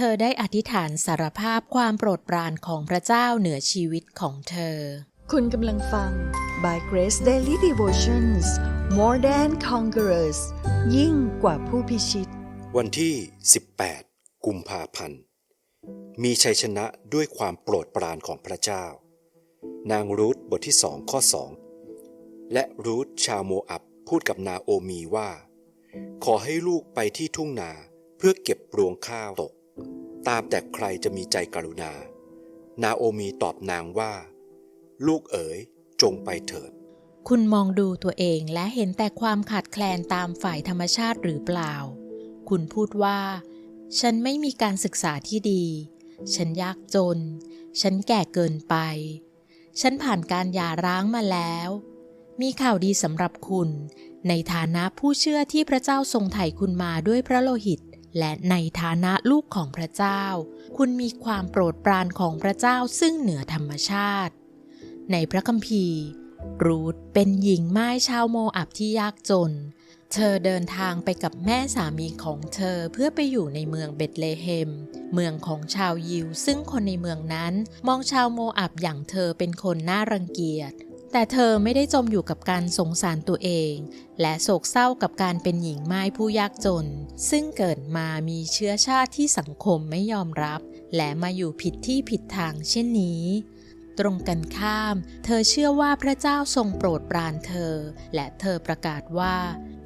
เธอได้อธิษฐานสารภาพความโปรดปรานของพระเจ้าเหนือชีวิตของเธอ คุณกำลังฟัง By Grace Daily Devotions More Than Conquerors ยิ่งกว่าผู้พิชิต วันที่ 18 กุมภาพันธ์ มีชัยชนะด้วยความโปรดปรานของพระเจ้า นางรูธบทที่สองข้อสองและรูธชาวโมอับพูดกับนาโอมีว่า ขอให้ลูกไปที่ทุ่งนาเพื่อเก็บรวงข้าวตก ตามแต่ใครจะมีใจกรุณา นาโอมีตอบนางว่า ลูกเอ๋ยจงไปเถิด คุณมองดูตัวเองและเห็นแต่ความขาดแคลนตามฝ่ายธรรมชาติหรือเปล่า คุณพูดว่า ฉันไม่มีการศึกษาที่ดี ฉันยากจน ฉันแก่เกินไป ฉันผ่านการหย่าร้างมาแล้ว มีข่าวดีสำหรับคุณ ในฐานะผู้เชื่อที่พระเจ้าทรงไถ่คุณมาด้วยพระโลหิต และในฐานะลูกของพระเจ้า คุณมีความโปรดปรานของพระเจ้าซึ่งเหนือธรรมชาติ ในพระคัมภีร์ รูธเป็นหญิงไม่ายชาวโมอับที่ยากจน เธอเดินทางไปกับแม่สามีของเธอเพื่อไปอยู่ในเมืองเบตเลเฮม เมืองของชาวยิว ซึ่งคนในเมืองนั้นมองชาวโมอับอย่างเธอเป็นคนน่ารังเกียจ แต่เธอไม่ได้จมอยู่กับการสงสารตัวเอง และโศกเศร้ากับการเป็นหญิงไม้ผู้ยากจน ซึ่งเกิดมามีเชื้อชาติที่สังคมไม่ยอมรับ และมาอยู่ผิดที่ผิดทางเช่นนี้ ตรงกันข้าม เธอเชื่อว่าพระเจ้าทรงโปรดปรานเธอ และเธอประกาศว่า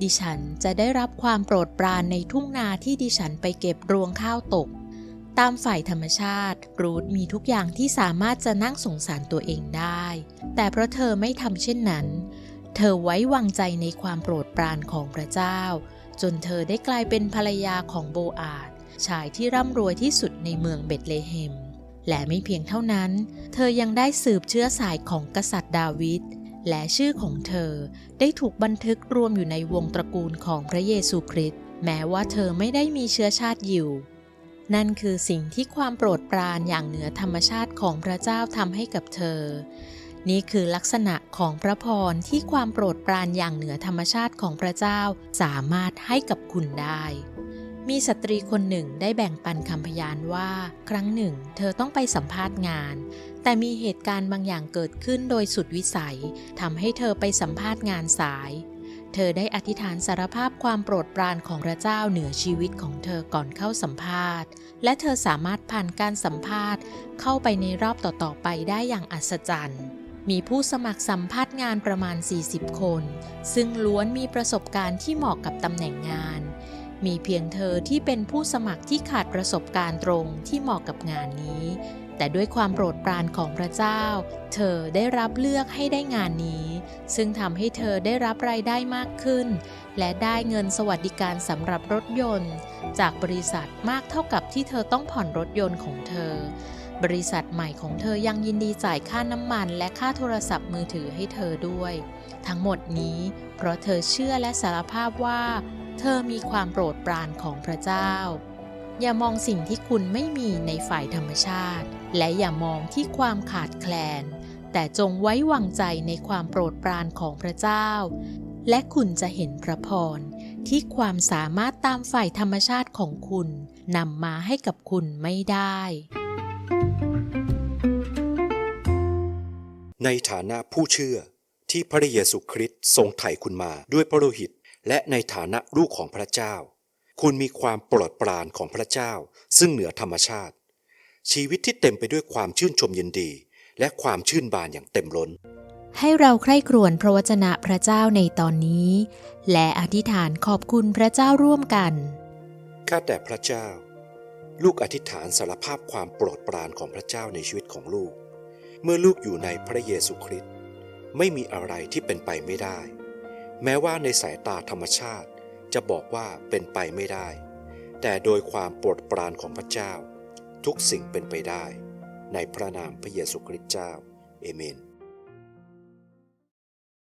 ดิฉันจะได้รับความโปรดปรานในทุ่งนาที่ดิฉันไปเก็บรวงข้าวตก ตามฝ่ายธรรมชาติ รูธมีทุกอย่างที่สามารถจะนั่งสงสารตัวเองได้ แต่เพราะเธอไม่ทำเช่นนั้น เธอไว้วางใจในความโปรดปรานของพระเจ้า จนเธอได้กลายเป็นภรรยาของโบอาดชายที่ร่ำรวยที่สุดในเมืองเบตเลเฮม และไม่เพียงเท่านั้น เธอยังได้สืบเชื้อสายของกษัตริย์ดาวิดและชื่อของเธอได้ถูกบันทึกรวมอยู่ในวงตระกูลของพระเยซูคริสต์แม้ว่าเธอไม่ได้มีเชื้อชาติยิว นั่นคือสิ่งที่ความโปรดปรานอย่างเหนือธรรมชาติของพระเจ้าทำให้กับเธอ นี่คือลักษณะของพระพรที่ความโปรดปรานอย่างเหนือธรรมชาติของพระเจ้าสามารถให้กับคุณได้ มีสตรีคนหนึ่งได้แบ่งปันคำพยานว่า ครั้งหนึ่ง เธอต้องไปสัมภาษณ์งาน แต่มีเหตุการณ์บางอย่างเกิดขึ้นโดยสุดวิสัยทำให้เธอไปสัมภาษณ์งานสาย เธอได้อธิษฐานสารภาพความโปรดปรานของพระเจ้าเหนือชีวิตของเธอก่อนเข้าสัมภาษณ์ และเธอสามารถผ่านการสัมภาษณ์ เข้าไปในรอบต่อๆไปได้อย่างอัศจรรย์ มีผู้สมัครสัมภาษณ์งานประมาณ 40 คน ซึ่งล้วนมีประสบการณ์ที่เหมาะกับตำแหน่งงาน มีเพียงเธอที่เป็นผู้สมัครที่ขาดประสบการณ์ตรงที่เหมาะกับงานนี้ แต่ด้วยความโปรดปรานของพระเจ้า เธอได้รับเลือกให้ได้งานนี้ ซึ่งทำให้เธอได้รับรายได้มากขึ้น และได้เงินสวัสดิการสำหรับรถยนต์ จากบริษัทมากเท่ากับที่เธอต้องผ่อนรถยนต์ของเธอ บริษัทใหม่ของเธอยังยินดีจ่ายค่าน้ำมัน และค่าโทรศัพท์มือถือให้เธอด้วย ทั้งหมดนี้เพราะเธอเชื่อและสารภาพว่า เธอมีความโปรดปรานของพระเจ้า อย่ามองสิ่งที่คุณไม่มีในฝ่ายธรรมชาติ และอย่ามองที่ความขาดแคลน แต่จงไว้วางใจในความโปรดปรานของพระเจ้า และคุณจะเห็นพระพรที่ความสามารถตามฝ่ายธรรมชาติของคุณนำมาให้กับคุณไม่ได้ ในฐานะผู้เชื่อที่พระเยซูคริสต์ทรงไถ่คุณมาด้วยพระโลหิต และในฐานะลูกของพระเจ้า คุณมีความโปรดปรานของพระเจ้า ซึ่งเหนือธรรมชาติ ชีวิตที่เต็มไปด้วยความชื่นชมยินดี และความชื่นบานอย่างเต็มล้น ให้เราใคร่ครวญพระวจนะพระเจ้าในตอนนี้ และอธิษฐานขอบคุณพระเจ้าร่วมกันข้าแต่พระเจ้า ลูกอธิษฐานสารภาพความโปรดปรานของพระเจ้าในชีวิตของลูก เมื่อลูกอยู่ในพระเยซูคริสต์ไม่มีอะไรที่เป็นไปไม่ได้ แม้ว่าในสายตาธรรมชาติ จะบอกว่าเป็นไปไม่ได้ แต่โดยความโปรดปรานของพระเจ้า ทุกสิ่งเป็นไปได้ ในพระนามพระเยซูคริสต์เจ้า เอเมน